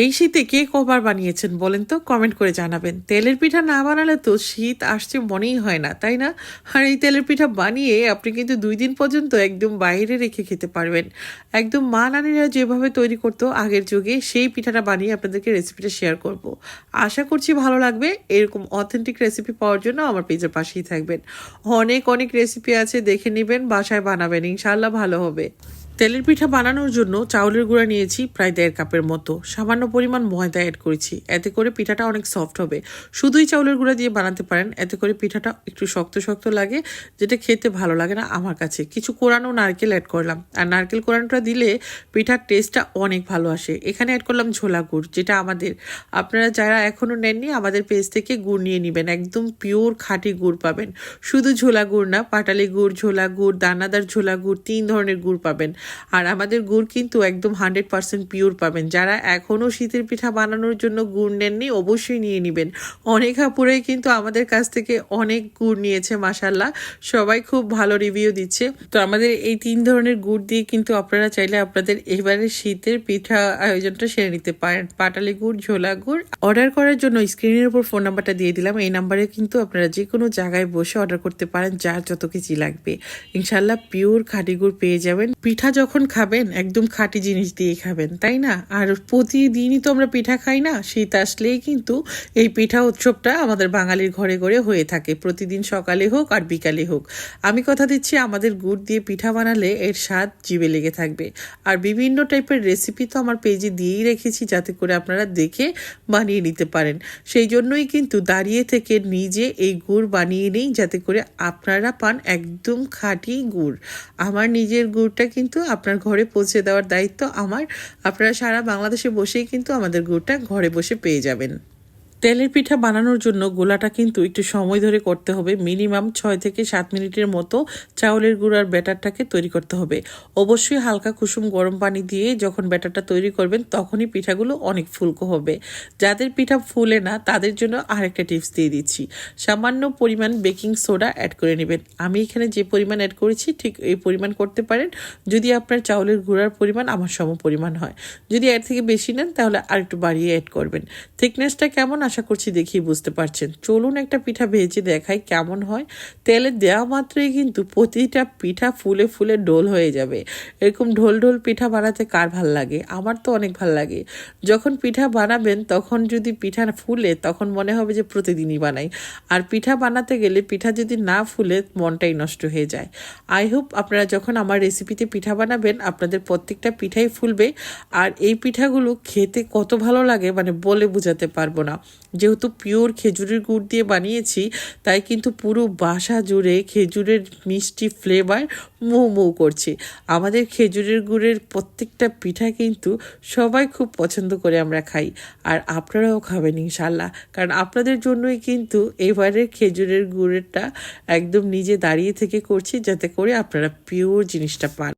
এই শীতে কে কবার বানিয়েছেন বলেন তো? কমেন্ট করে জানাবেন। তেলের পিঠা না বানালে তো শীত আসছে মনেই হয় না, তাই না? আর এই তেলের পিঠা বানিয়ে আপনি কিন্তু দুই দিন পর্যন্ত একদম বাইরে রেখে খেতে পারবেন। একদম মা নানিরা যেভাবে তৈরি করতো আগের যুগে, সেই পিঠাটা বানিয়ে আপনাদেরকে রেসিপিটা শেয়ার করব। আশা করছি ভালো লাগবে। এরকম অথেন্টিক রেসিপি পাওয়ার জন্য আমার পেজের পাশেই থাকবেন। অনেক অনেক রেসিপি আছে, দেখে নেবেন, বাসায় বানাবেন। ইনশাল্লাহ ভালো হবে। তেলের পিঠা বানানোর জন্য চাউলের গুঁড়া নিয়েছি প্রায় দেড় কাপের মতো। সামান্য পরিমাণ ময়দা অ্যাড করেছি। এতে করে পিঠাটা অনেক সফট হবে। শুধুই চাউলের গুঁড়া দিয়ে বানাতে পারেন। এতে করে পিঠাটা একটু শক্ত শক্ত লাগে, যেটা খেতে ভালো লাগে না আমার কাছে। কিছু কোরানো নারকেল অ্যাড করলাম। আর নারকেল কোরানোটা দিলে পিঠার টেস্টটা অনেক ভালো আসে। এখানে অ্যাড করলাম ঝোলা গুড়, যেটা আমাদের, আপনারা যারা এখনও নেননি, আমাদের পেজ থেকে গুড় নিয়ে নেবেন। একদম পিওর খাঁটি গুড় পাবেন। শুধু ঝোলা গুড় না, পাটালি গুড়, ঝোলা গুড়, দানাদার ঝোলা গুড়, তিন ধরনের গুড় পাবেন। আর আমাদের গুড় কিন্তু একদম হান্ড্রেড পারসেন্ট পিওর পাবেন। যারা এখনও শীতের পিঠা বানানোর জন্য গুড় নেননি, অবশ্যই নিয়ে নেবেন। অনেক আপুরাই কিন্তু আমাদের কাছ থেকে অনেক গুড় নিয়েছে মাসাল্লাহ সবাই খুব ভালো রিভিউ দিচ্ছে। তো আমাদের এই তিন ধরনের গুড় দিয়ে কিন্তু আপনারা চাইলে আপনাদের এবারে শীতের পিঠা আয়োজনটা সেরে নিতে পারেন। পাটালি গুড়, ঝোলা গুড়। অর্ডার করার জন্য স্ক্রিনের উপর ফোন নাম্বারটা দিয়ে দিলাম। এই নাম্বারে কিন্তু আপনারা যে কোনো জায়গায় বসে অর্ডার করতে পারেন, যার যত কেজি লাগবে। ইনশাল্লাহ পিওর খাঁটি গুড় পেয়ে যাবেন। পিঠা যখন খাবেন, একদম খাঁটি জিনিস দিয়ে খাবেন, তাই না? আর প্রতিদিনই তো আমরা পিঠা খাই না, শীত আসলেই কিন্তু এই পিঠা উৎসবটা আমাদের বাঙালির ঘরে ঘরে হয়ে থাকে। প্রতিদিন সকালে হোক আর বিকালে হোক। আমি কথা দিচ্ছি আমাদের গুড় দিয়ে পিঠা বানালে এর স্বাদ জিভে লেগে থাকবে। আর বিভিন্ন টাইপের রেসিপি তো আমার পেজে দিয়েই রেখেছি, যাতে করে আপনারা দেখে বানিয়ে নিতে পারেন। সেই জন্যই কিন্তু দাঁড়িয়ে থেকে নিজে এই গুড় বানিয়ে নিই, যাতে করে আপনারা পান একদম খাঁটি গুড়। আমার নিজের গুড়টা কিন্তু আপনার ঘরে পৌঁছে দেওয়ার দায়িত্ব আমার। আপনারা সারা বাংলাদেশে বসেই কিন্তু আমাদের গুড়টা ঘরে বসে পেয়ে যাবেন। তেলের পিঠা বানানোর জন্য গোলাটা কিন্তু একটু সময় ধরে করতে হবে। মিনিমাম ছয় থেকে সাত মিনিটের মতো চাউলের গুঁড়ার ব্যাটারটাকে তৈরি করতে হবে। অবশ্যই হালকা কুসুম গরম পানি দিয়ে যখন ব্যাটারটা তৈরি করবেন, তখনই পিঠাগুলো অনেক ফুলকো হবে। যাদের পিঠা ফুলে না, তাদের জন্য আরেকটা টিপস দিয়ে দিচ্ছি। সামান্য পরিমাণ বেকিং সোডা অ্যাড করে নেবেন। আমি এখানে যে পরিমাণ অ্যাড করেছি, ঠিক এই পরিমাণ করতে পারেন। যদি আপনার চাউলের গুঁড়ার পরিমাণ আমার সম পরিমাণ হয়। যদি এর থেকে বেশি নেন, তাহলে আর একটু বাড়িয়ে অ্যাড করবেন। থিকনেসটা কেমন? আশা করছি দেখেই বুঝতে পারছেন। চলুন একটা পিঠা ভেজে দেখাই কেমন হয়। তেলে দেওয়া মাত্রই কিন্তু প্রতিটা পিঠা ফুলে ফুলে ডোল হয়ে যাবে। এরকম ঢোল ঢোল পিঠা বানাতে কার ভালো লাগে? আমার তো অনেক ভালো লাগে। যখন পিঠা বানাবেন, তখন যদি পিঠা ফুলে, তখন মনে হবে যে প্রতিদিনই বানাই। আর পিঠা বানাতে গেলে পিঠা যদি না ফুলে, মনটাই নষ্ট হয়ে যায়। আই হোপ আপনারা যখন আমার রেসিপিতে পিঠা বানাবেন, আপনাদের প্রত্যেকটা পিঠাই ফুলবে। আর এই পিঠাগুলো খেতে কত ভালো লাগে মানে বলে বোঝাতে পারব না। যেহেতু পিওর খেজুরের গুড় দিয়ে বানিয়েছি, তাই কিন্তু পুরো বাসা জুড়ে খেজুরের মিষ্টি ফ্লেভার মৌ মৌ করছে। আমাদের খেজুরের গুড়ের প্রত্যেকটা পিঠা কিন্তু সবাই খুব পছন্দ করে আমরা খাই, আর আপনারাও খাবেন ইনশাল্লাহ কারণ আপনাদের জন্যই কিন্তু এবারে খেজুরের গুড়েরটা একদম নিজে দাঁড়িয়ে থেকে করছি, যাতে করে আপনারা পিওর জিনিসটা পান।